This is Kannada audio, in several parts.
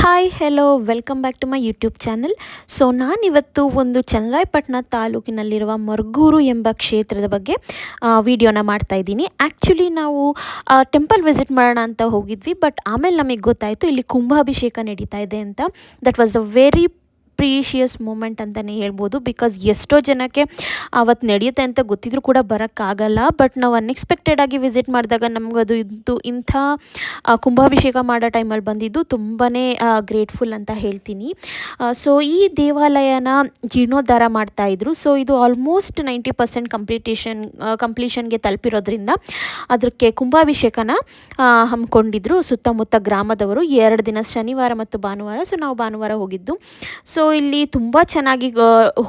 Hi hello welcome back to my YouTube channel so ನಾನಿವತ್ತು ಒಂದು ಚನ್ನರಾಯಪಟ್ಟಣ ತಾಲೂಕಿನಲ್ಲಿರುವ ಮರ್ಗೂರು ಎಂಬ ಕ್ಷೇತ್ರದ ಬಗ್ಗೆ ವಿಡಿಯೋನ ಮಾಡ್ತಾ ಇದ್ದೀನಿ. ಆ್ಯಕ್ಚುಲಿ ನಾವು ಟೆಂಪಲ್ ವಿಸಿಟ್ ಮಾಡೋಣ ಅಂತ ಹೋಗಿದ್ವಿ ಬಟ್ ಆಮೇಲೆ ನಮಗೆ ಗೊತ್ತಾಯಿತು, ಇಲ್ಲಿ ಕುಂಭಾಭಿಷೇಕ ನಡೀತಾ ಇದೆ ಅಂತ. That was a very precious moment ಅಂತಲೇ ಹೇಳ್ಬೋದು. ಬಿಕಾಸ್ ಎಷ್ಟೋ ಜನಕ್ಕೆ ಅವತ್ತು ನಡೆಯುತ್ತೆ ಅಂತ ಗೊತ್ತಿದ್ರು ಕೂಡ ಬರೋಕ್ಕಾಗಲ್ಲ. ಬಟ್ ನಾವು ಅನ್ಎಕ್ಸ್ಪೆಕ್ಟೆಡ್ ಆಗಿ ವಿಸಿಟ್ ಮಾಡಿದಾಗ ನಮಗದು ಇದು ಇಂಥ ಕುಂಭಾಭಿಷೇಕ ಮಾಡೋ ಟೈಮಲ್ಲಿ ಬಂದಿದ್ದು ತುಂಬಾ ಗ್ರೇಟ್ಫುಲ್ ಅಂತ ಹೇಳ್ತೀನಿ. ಸೊ ಈ ದೇವಾಲಯನ ಜೀರ್ಣೋದ್ಧಾರ ಮಾಡ್ತಾಯಿದ್ರು ಸೊ ಇದು ಆಲ್ಮೋಸ್ಟ್ ನೈಂಟಿ ಪರ್ಸೆಂಟ್ ಕಂಪ್ಲೀಟೇಷನ್ ಕಂಪ್ಲೀಷನ್ಗೆ ತಲುಪಿರೋದ್ರಿಂದ ಅದಕ್ಕೆ ಕುಂಭಾಭಿಷೇಕನ ಹಮ್ಮಿಕೊಂಡಿದ್ರು ಸುತ್ತಮುತ್ತ ಗ್ರಾಮದವರು. ಎರಡು ದಿನ ಶನಿವಾರ ಮತ್ತು ಭಾನುವಾರ. ಸೊ ನಾವು ಭಾನುವಾರ ಹೋಗಿದ್ದು. ಸೊ ಇಲ್ಲಿ ತುಂಬ ಚೆನ್ನಾಗಿ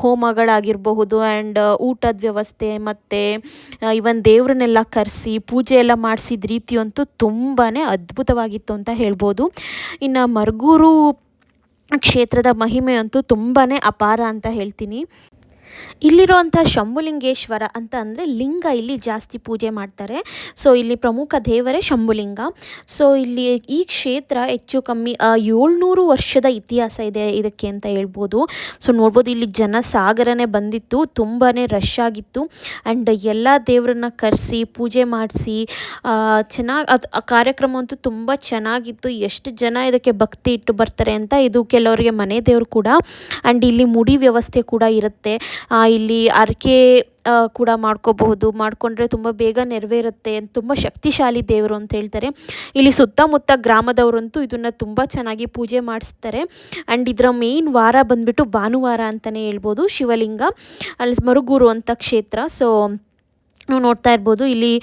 ಹೋಮಗಳಾಗಿರಬಹುದು ಆ್ಯಂಡ್ ಊಟದ ವ್ಯವಸ್ಥೆ ಮತ್ತು ಇವನ್ ದೇವ್ರನ್ನೆಲ್ಲ ಕರೆಸಿ ಪೂಜೆ ಎಲ್ಲ ಮಾಡಿಸಿದ ರೀತಿಯಂತೂ ತುಂಬಾ ಅದ್ಭುತವಾಗಿತ್ತು ಅಂತ ಹೇಳ್ಬೋದು. ಇನ್ನು ಮರಗೂರು ಕ್ಷೇತ್ರದ ಮಹಿಮೆಯಂತೂ ತುಂಬಾ ಅಪಾರ ಅಂತ ಹೇಳ್ತೀನಿ. ಇಲ್ಲಿರುವಂಥ ಶಂಭುಲಿಂಗೇಶ್ವರ ಅಂತ ಅಂದರೆ ಲಿಂಗ ಇಲ್ಲಿ ಜಾಸ್ತಿ ಪೂಜೆ ಮಾಡ್ತಾರೆ. ಸೊ ಇಲ್ಲಿ ಪ್ರಮುಖ ದೇವರೇ ಶಂಭುಲಿಂಗ. ಸೊ ಇಲ್ಲಿ ಈ ಕ್ಷೇತ್ರ ಹೆಚ್ಚು ಕಮ್ಮಿ ಏಳ್ನೂರು ವರ್ಷದ ಇತಿಹಾಸ ಇದೆ ಇದಕ್ಕೆ ಅಂತ ಹೇಳ್ಬೋದು. ಸೊ ನೋಡ್ಬೋದು ಇಲ್ಲಿ ಜನ ಸಾಗರನೇ ಬಂದಿತ್ತು ತುಂಬಾ ರಶ್ ಆಗಿತ್ತು. ಆ್ಯಂಡ್ ಎಲ್ಲ ದೇವರನ್ನ ಕರೆಸಿ, ಪೂಜೆ ಮಾಡಿಸಿ ಚೆನ್ನಾಗಿ, ಅದು, ಆ ಕಾರ್ಯಕ್ರಮ ಅಂತೂ ತುಂಬ ಚೆನ್ನಾಗಿತ್ತು. ಎಷ್ಟು ಜನ ಇದಕ್ಕೆ ಭಕ್ತಿ ಇಟ್ಟು ಬರ್ತಾರೆ ಅಂತ ಇದು ಕೆಲವರಿಗೆ ಮನೆ ದೇವರು ಕೂಡ. ಆ್ಯಂಡ್ ಇಲ್ಲಿ ಮುಡಿ ವ್ಯವಸ್ಥೆ ಕೂಡ ಇರುತ್ತೆ. ಇಲ್ಲಿ ಅರಕೆ ಕೂಡ ಮಾಡ್ಕೋಬಹುದು. ಮಾಡಿಕೊಂಡ್ರೆ ತುಂಬ ಬೇಗ ನೆರವೇರುತ್ತೆ ತುಂಬ ಶಕ್ತಿಶಾಲಿ ದೇವರು ಅಂತ ಹೇಳ್ತಾರೆ. ಇಲ್ಲಿ ಸುತ್ತಮುತ್ತ ಗ್ರಾಮದವರಂತೂ ಇದನ್ನು ತುಂಬ ಚೆನ್ನಾಗಿ ಪೂಜೆ ಮಾಡಿಸ್ತಾರೆ. ಆ್ಯಂಡ್ ಇದರ ಮೇನ್ ವಾರ ಬಂದ್ಬಿಟ್ಟು ಭಾನುವಾರ ಅಂತಲೇ ಹೇಳ್ಬೋದು, ಶಿವಲಿಂಗ. ಅಲ್ಲಿ ಮರುಗೂರು ಅಂತ ಕ್ಷೇತ್ರ. ಸೊ ನೀವು ನೋಡ್ತಾ ಇರ್ಬೋದು. ಇಲ್ಲಿ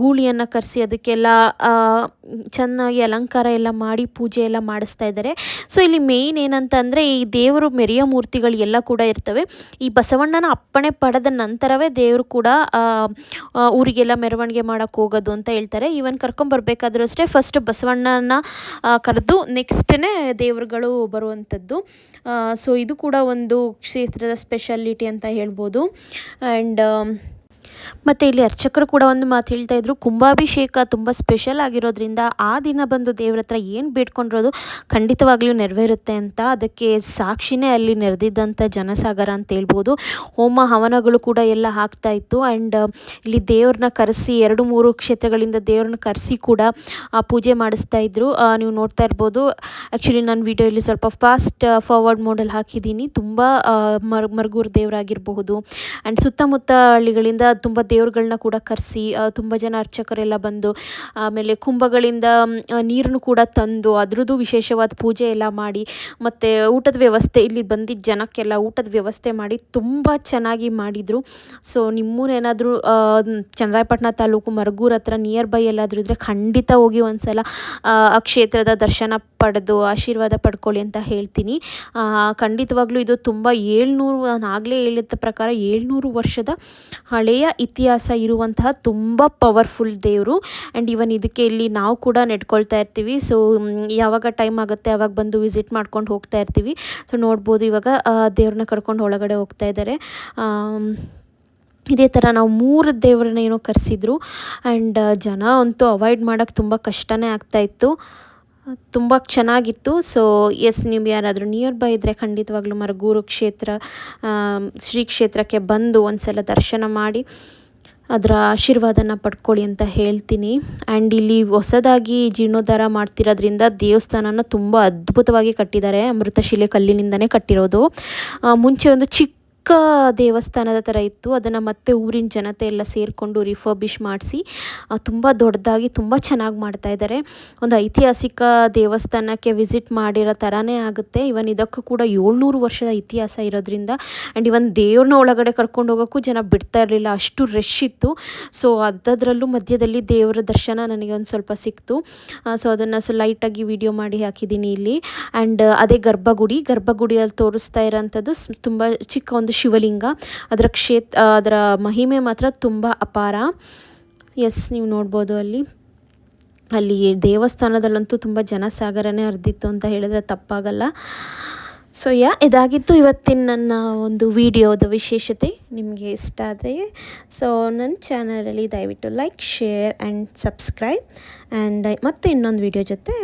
ಗೂಳಿಯನ್ನು ಕರೆಸಿ ಅದಕ್ಕೆಲ್ಲ ಚೆನ್ನಾಗಿ ಅಲಂಕಾರ ಎಲ್ಲ ಮಾಡಿ ಪೂಜೆ ಎಲ್ಲ ಮಾಡಿಸ್ತಾ ಇದ್ದಾರೆ. ಸೊ ಇಲ್ಲಿ ಮೇಯ್ನ್ ಏನಂತಂದರೆ ಈ ದೇವರು ಮೆರೆಯ ಮೂರ್ತಿಗಳು ಎಲ್ಲ ಕೂಡ ಇರ್ತವೆ. ಈ ಬಸವಣ್ಣನ ಅಪ್ಪಣೆ ಪಡೆದ ನಂತರವೇ ದೇವರು ಕೂಡ ಊರಿಗೆಲ್ಲ ಮೆರವಣಿಗೆ ಮಾಡೋಕ್ಕೆ ಹೋಗೋದು ಅಂತ ಹೇಳ್ತಾರೆ. ಈವನ್ ಕರ್ಕೊಂಬರ್ಬೇಕಾದ್ರೂ ಅಷ್ಟೇ ಫಸ್ಟ್ ಬಸವಣ್ಣನ ಕರೆದು ನೆಕ್ಸ್ಟೇ ದೇವರುಗಳು ಬರುವಂಥದ್ದು. ಸೊ ಇದು ಕೂಡ ಒಂದು ಕ್ಷೇತ್ರದ ಸ್ಪೆಷಾಲಿಟಿ ಅಂತ ಹೇಳ್ಬೋದು. ಆ್ಯಂಡ್ ಮತ್ತು ಇಲ್ಲಿ ಅರ್ಚಕರು ಕೂಡ ಒಂದು ಮಾತು ಹೇಳ್ತಾ ಇದ್ರು ಕುಂಭಾಭಿಷೇಕ ತುಂಬ ಸ್ಪೆಷಲ್ ಆಗಿರೋದ್ರಿಂದ ಆ ದಿನ ಬಂದು ದೇವ್ರ ಹತ್ರ ಏನು ಬೇಡ್ಕೊಂಡಿರೋದು ಖಂಡಿತವಾಗ್ಲೂ ನೆರವೇರುತ್ತೆ ಅಂತ ಅದಕ್ಕೆ ಸಾಕ್ಷಿನೇ ಅಲ್ಲಿ ನೆರೆದಿದ್ದಂಥ ಜನಸಾಗರ ಅಂತ ಹೇಳ್ಬೋದು. ಹೋಮ ಹವನಗಳು ಕೂಡ ಎಲ್ಲ ಹಾಕ್ತಾ ಇತ್ತು ಆ್ಯಂಡ್ ಇಲ್ಲಿ ದೇವ್ರನ್ನ ಕರೆಸಿ ಎರಡು ಮೂರು ಕ್ಷೇತ್ರಗಳಿಂದ ದೇವ್ರನ್ನ ಕರೆಸಿ ಕೂಡ ಆ, ಪೂಜೆ ಮಾಡಿಸ್ತಾ ಇದ್ರು. ನೀವು ನೋಡ್ತಾ ಇರ್ಬೋದು. ಆ್ಯಕ್ಚುಲಿ ನಾನು ವಿಡಿಯೋ ಇಲ್ಲಿ ಸ್ವಲ್ಪ ಫಾಸ್ಟ್ ಫಾರ್ವರ್ಡ್ ಮೋಡಲ್ಲಿ ಹಾಕಿದ್ದೀನಿ. ತುಂಬ ಮರ್ ಮರ್ಗೂರು ದೇವರಾಗಿರಬಹುದು. ಆ್ಯಂಡ್ ಸುತ್ತಮುತ್ತ ಹಳ್ಳಿಗಳಿಂದ ತುಂಬ ದೇವ್ರುಗಳನ್ನ ಕೂಡ ಕರೆಸಿ ತುಂಬ ಜನ ಅರ್ಚಕರೆಲ್ಲ ಬಂದು, ಆಮೇಲೆ ಕುಂಭಗಳಿಂದ ನೀರನ್ನು ಕೂಡ ತಂದು, ಅದ್ರದ್ದು ವಿಶೇಷವಾದ ಪೂಜೆ ಎಲ್ಲ ಮಾಡಿ, ಮತ್ತು ಊಟದ ವ್ಯವಸ್ಥೆ, ಇಲ್ಲಿ ಬಂದಿದ್ದ ಜನಕ್ಕೆಲ್ಲ ಊಟದ ವ್ಯವಸ್ಥೆ ಮಾಡಿ ತುಂಬ ಚೆನ್ನಾಗಿ ಮಾಡಿದರು. ಸೊ ನಿಮ್ಮೂರೇನಾದರೂ ಚನ್ನರಾಯಪಟ್ಟಣ ತಾಲೂಕು ಮರಗೂರು ಹತ್ರ ನಿಯರ್ ಬೈ ಎಲ್ಲಾದರೂ ಇದ್ದರೆ ಖಂಡಿತ ಹೋಗಿ ಒಂದು ಸಲ ಆ ಕ್ಷೇತ್ರದ ದರ್ಶನ ಪಡೆದು, ಆಶೀರ್ವಾದ ಪಡ್ಕೊಳ್ಳಿ ಅಂತ ಹೇಳ್ತೀನಿ. ಖಂಡಿತವಾಗ್ಲೂ ಇದು ತುಂಬ ಏಳ್ನೂರು ನಾನು ಆಗಲೇ ಹೇಳಿದ ಪ್ರಕಾರ ಏಳ್ನೂರು ವರ್ಷದ ಹಳೆಯ ಇತಿಹಾಸ ಇರುವಂತಹ ತುಂಬ ಪವರ್ಫುಲ್ ದೇವರು. ಆ್ಯಂಡ್ ಇವನ್ ಇದಕ್ಕೆ ಇಲ್ಲಿ ನಾವು ಕೂಡ ನೆಡ್ಕೊಳ್ತಾ ಇರ್ತೀವಿ. ಸೊ ಯಾವಾಗ ಟೈಮ್ ಆಗುತ್ತೆ ಯಾವಾಗ ಬಂದು ವಿಸಿಟ್ ಮಾಡ್ಕೊಂಡು ಹೋಗ್ತಾ ಇರ್ತೀವಿ. ಸೊ ನೋಡ್ಬೋದು ಇವಾಗ ದೇವ್ರನ್ನ ಕರ್ಕೊಂಡು ಒಳಗಡೆ ಹೋಗ್ತಾ ಇದ್ದಾರೆ. ಇದೇ ಥರ ನಾವು ಮೂರು ದೇವರನ್ನ ಏನೋ ಕರೆಸಿದ್ರು. ಆ್ಯಂಡ್ ಜನ ಅಂತೂ ಅವಾಯ್ಡ್ ಮಾಡೋಕ್ಕೆ ತುಂಬ ಕಷ್ಟನೇ ಆಗ್ತಾಯಿತ್ತು ತುಂಬ ಚೆನ್ನಾಗಿತ್ತು. ಸೊ ಎಸ್ ನೀವು ಯಾರಾದರೂ ನಿಯರ್ ಬೈ ಇದ್ದರೆ ಖಂಡಿತವಾಗ್ಲೂ ಮರಗೂರು ಕ್ಷೇತ್ರ ಶ್ರೀ ಕ್ಷೇತ್ರಕ್ಕೆ ಬಂದು ಒಂದ್ಸಲ ದರ್ಶನ ಮಾಡಿ, ಅದರ ಆಶೀರ್ವಾದನ ಪಡ್ಕೊಳ್ಳಿ ಅಂತ ಹೇಳ್ತೀನಿ. ಆ್ಯಂಡ್ ಇಲ್ಲಿ ಹೊಸದಾಗಿ ಜೀರ್ಣೋದ್ಧಾರ ಮಾಡ್ತಿರೋದ್ರಿಂದ ದೇವಸ್ಥಾನನ ತುಂಬ ಅದ್ಭುತವಾಗಿ ಕಟ್ಟಿದ್ದಾರೆ. ಅಮೃತಶಿಲೆ ಕಲ್ಲಿನಿಂದನೇ ಕಟ್ಟಿರೋದು. ಮುಂಚೆ ಒಂದು ಚಿಕ್ಕ ದೇವಸ್ಥಾನದ ಥರ ಇತ್ತು. ಅದನ್ನು ಮತ್ತೆ ಊರಿನ ಜನತೆ ಎಲ್ಲ ಸೇರಿಕೊಂಡು ರಿಫರ್ಬಿಷ್ ಮಾಡಿಸಿ ತುಂಬ ದೊಡ್ಡದಾಗಿ ತುಂಬ ಚೆನ್ನಾಗಿ ಮಾಡ್ತಾ ಇದ್ದಾರೆ ಒಂದು ಐತಿಹಾಸಿಕ ದೇವಸ್ಥಾನಕ್ಕೆ ವಿಸಿಟ್ ಮಾಡಿರೋ ಥರನೇ ಆಗುತ್ತೆ. ಇವನ್ ಇದಕ್ಕೂ ಕೂಡ ಏಳ್ನೂರು ವರ್ಷದ ಇತಿಹಾಸ ಇರೋದ್ರಿಂದ ಆ್ಯಂಡ್ ಇವನ್ ದೇವ್ರನ್ನ ಒಳಗಡೆ ಕರ್ಕೊಂಡು ಹೋಗೋಕ್ಕೂ ಜನ ಬಿಡ್ತಾ ಇರಲಿಲ್ಲ. ಅಷ್ಟು ರಶ್ ಇತ್ತು. ಸೊ ಅದರಲ್ಲೂ ಮಧ್ಯದಲ್ಲಿ ದೇವರ ದರ್ಶನ ನನಗೆ ಒಂದು ಸ್ವಲ್ಪ ಸಿಕ್ತು. ಸೊ ಅದನ್ನು ಸೊ ಲೈಟಾಗಿ ವಿಡಿಯೋ ಮಾಡಿ ಹಾಕಿದ್ದೀನಿ ಇಲ್ಲಿ. ಆ್ಯಂಡ್ ಅದೇ ಗರ್ಭಗುಡಿ, ಗರ್ಭಗುಡಿಯಲ್ಲಿ ತೋರಿಸ್ತಾ ಇರೋಂಥದ್ದು ತುಂಬ ಚಿಕ್ಕ ಒಂದು ಶಿವಲಿಂಗ. ಅದರ ಕ್ಷೇತ್ರ ಅದರ ಮಹಿಮೆ ಮಾತ್ರ ತುಂಬ ಅಪಾರ. ಎಸ್ ನೀವು ನೋಡ್ಬೋದು ಅಲ್ಲಿ. ಅಲ್ಲಿ ದೇವಸ್ಥಾನದಲ್ಲಂತೂ ತುಂಬ ಜನಸಾಗರನೇ ಹರಿದಿತ್ತು ಅಂತ ಹೇಳಿದ್ರೆ ತಪ್ಪಾಗಲ್ಲ. ಸೊ ಯಾ ಇದಾಗಿತ್ತು ಇವತ್ತಿನ ನನ್ನ ಒಂದು ವಿಡಿಯೋದ ವಿಶೇಷತೆ. ನಿಮಗೆ ಇಷ್ಟ ಆದರೆ ಸೊ ನನ್ನ ಚಾನಲಲ್ಲಿ ದಯವಿಟ್ಟು like share and subscribe and ಮತ್ತೆ ಇನ್ನೊಂದು ವಿಡಿಯೋ ಜೊತೆ